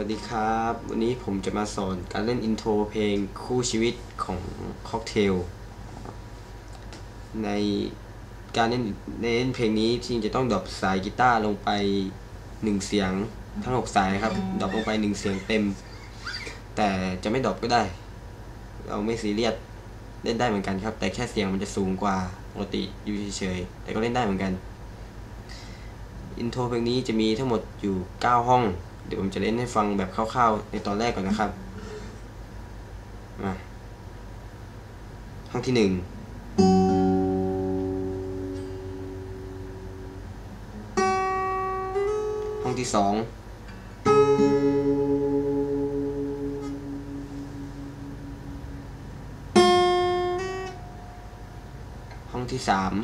วัสดีครับ วันนี้ผมจะมาสอนการเล่นอินโทรเพลงคู่ชีวิตของค็อกเทล ในการเล่นในเล่นเพลงนี้จริงจะต้องดรอปสายกีตาร์ลงไปหนึ่งเสียงทั้งหกสายครับดรอปลงไปหนึ่งเสียงเต็ม แต่จะไม่ดรอปก็ได้ เราไม่ซีเรียสเล่นได้เหมือนกันครับ แต่แค่เสียงมันจะสูงกว่าปกติอยู่เฉยๆแต่ก็เล่นได้เหมือนกันอินโทรเพลงนี้จะมีทั้งหมดอยู่ 9 ห้อง เดี๋ยวผมจะเล่นให้ฟังแบบคร่าวๆ ในตอนแรกก่อนนะครับ มาห้องที่หนึ่งห้องที่สองห้องที่สาม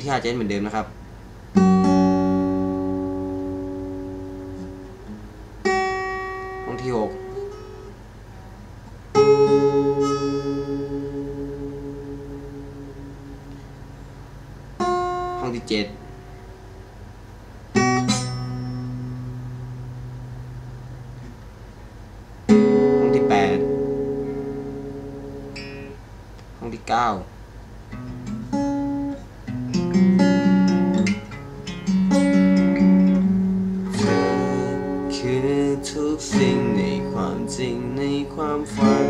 ที่ห้าจะเป็นเหมือนเดิมนะครับห้องที่หกห้องที่เจ็ดห้องที่แปดห้องที่เก้า คือทุกสิ่งในความจริงในความฝัน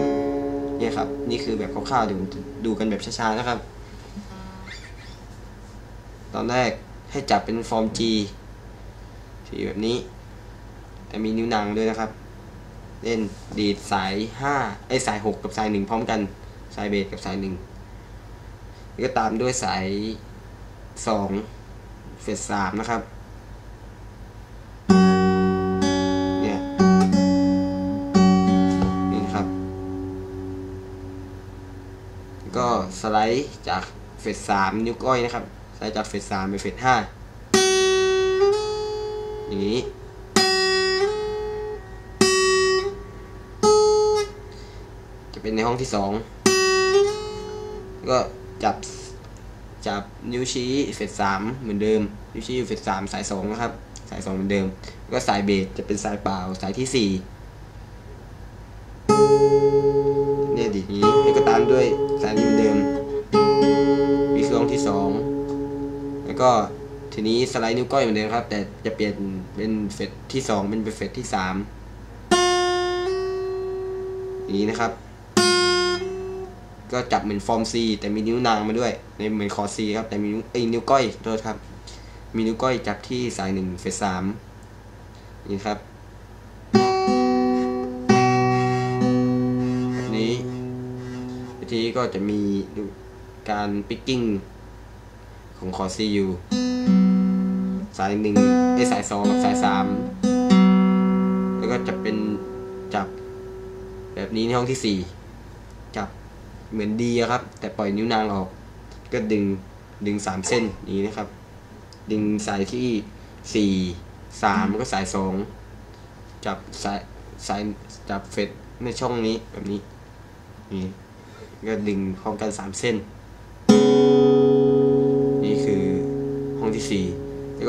เนี่ยครับ นี่คือแบบคร่าวๆเดี๋ยวผมดูกันแบบช้าๆนะครับ ตอนแรกให้จับเป็นฟอร์ม G สีแบบนี้ แต่มีนิ้วนางด้วยนะครับ เล่นดีดสายห้าไอ้สายหกกับสายหนึ่งพร้อมกัน สายเบสกับสายหนึ่งแล้วก็ตามด้วยสายสองเฟสสามนะครับ สไลด์จากเฟสสามนิ้วก้อยนะครับ สไลด์จากเฟสสามไปเฟสห้าอย่างนี้ จะเป็นในห้องที่สองก็จับจับนิ้วชี้เฟสสามเหมือนเดิม นิ้วชี้อยู่เฟสสามสายสองนะครับ สายสองเหมือนเดิม ก็สายเบสจะเป็นสายเปล่าสายที่สี่เนี่ ก็ทีนี้สไลด์นิ้วก้อยเหมือนเดิมครับ แต่จะเปลี่ยนเป็นเฟสที่สองเป็นเฟสที่สามนี้นะครับ ก็จับเหมือนฟอร์ม C แต่มีนิ้วนางมาด้วยในเหมือนคอ C ครับแต่มีนิ้วเอ้นิ้วก้อยโทษครับ มีนิ้วก้อยจับที่สายหนึ่งเฟสสามนี่ครับแบบนี้วิธีก็จะมีการปิกกิ้ง ของคอร์ด C อยู่สายหนึ่งไอ้สายสองกับสายสามแล้วก็จะเป็นจับแบบนี้ในห้องที่สี่จับเหมือนดีครับ แต่ปล่อยนิ้วนางออก ก็ดึงดึงสามเส้นนี้นะครับ ดึงสายที่สี่สามก็สายสองจับสายสายจับเฟดในช่องนี้แบบนี้นี่ก็ดึงพร้อมกันสามเส้น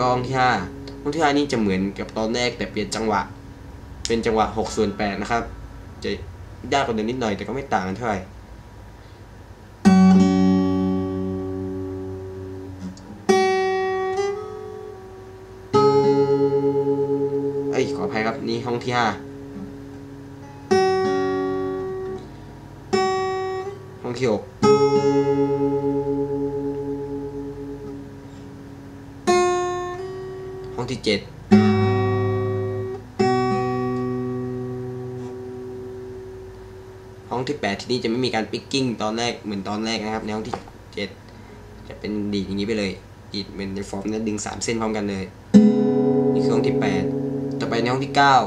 ก็ห้องที่ห้าห้องที่ห้านี่จะเหมือนกับตอนแรกแต่เปลี่ยนจังหวะ เป็นจังหวะหกส่วนแปดนะครับ จะยากกว่าเดิมนิดหน่อยแต่ก็ไม่ต่างกันเท่าไหร่เอ้ยขออภัยครับนี่ห้องที่ห้าห้องที่หก ห้องที่เจ็ดห้องที่แปดที่นี่จะไม่มีการปิกกิ้งตอนแรกเหมือนตอนแรกนะครับ ในห้องที่เจ็ดจะเป็นดีดอย่างนี้ไปเลยดีดเป็นในฟอร์มนั้นดึงสามเส้นพร้อมกันเลยนี่คือห้องที่แปดต่อไปในห้องที่เก้า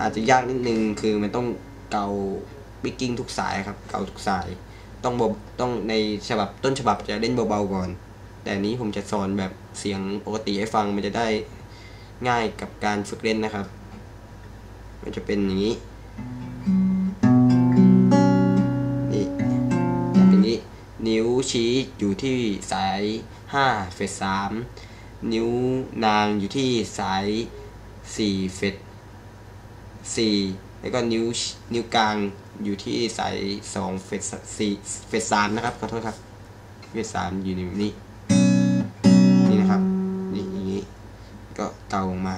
อาจจะยากนิดนึงคือมันต้องเกาปิกกิ้งทุกสายครับ เกาทุกสายต้องบต้องในฉบับต้นฉบับจะเล่นเบาๆก่อน แต่อันนี้ผมจะสอนแบบ เสียงปกติให้ฟังมันจะได้ง่ายกับการฝึกเล่นนะครับ มันจะเป็นอย่างนี้ นี่จะเป็นนี้ นิ้วชี้อยู่ที่สายห้าเฟสสามนิ้วนางอยู่ที่สายสี่เฟสสี่แล้วก็นิ้วนิ้วกลางอยู่ที่สายสองเฟสสี่เฟสสามนะครับขอโทษครับเฟสสามอยู่ในนี้ ก็เกาลงมา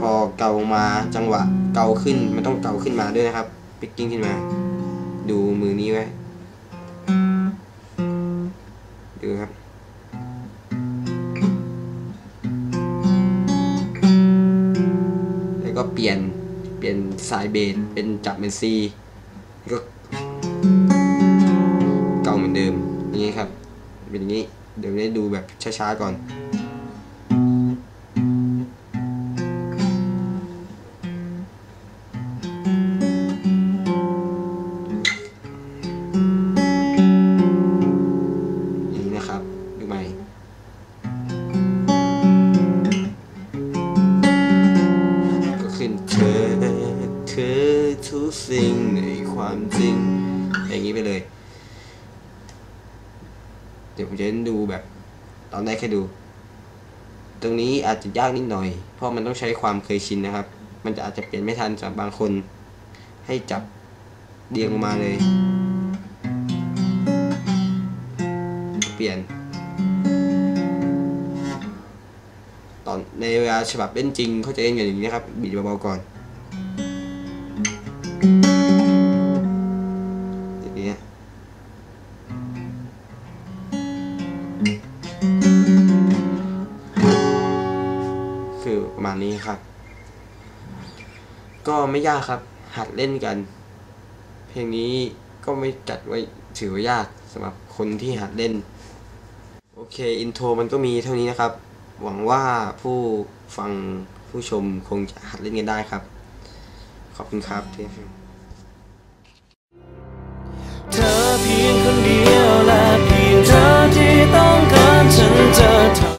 พอเกามาจังหวะเกาขึ้นมันต้องเกาขึ้นมาด้วยนะครับปิกกิ้งขึ้นมา ดูมือนี้ไว้ดูครับแล้วก็เปลี่ยนเปลี่ยนสายเบสเป็นจับเป็นซีแล้วก็เกาเหมือนเดิมอย่างนี้ครับเป็นอย่างนี้เดี๋ยวได้ดูแบบช้าๆก่อน นเธอเธอทุกสิ่งในความจริง อย่างนี้ไปเลย เดี๋ยวผมจะดูแบบ ตอนแรกแค่ดู ตรงนี้อาจจะยากนิดหน่อย เพราะมันต้องใช้ความเคยชินนะครับ มันจะอาจจะเปลี่ยนไม่ทันสำหรับบางคน ให้จับเรียงมาเลย เปลี่ยน อนในเวลาฉบับเล่นจริงเขาจะเล่นกันอย่างนี้นะครับบีบเบาๆก่อนอย่างนี้คือประมาณนี้ครับ ก็ไม่ยากครับ หัดเล่นกัน เพลงนี้ก็ไม่จัดไว้ถือว่ายากสำหรับคนที่หัดเล่น โอเค อินโทรมันก็มีเท่านี้นะครับ หวังว่าผู้ฟังผู้ชมคงจะหัดเล่นกันได้ครับ ขอบคุณครับที่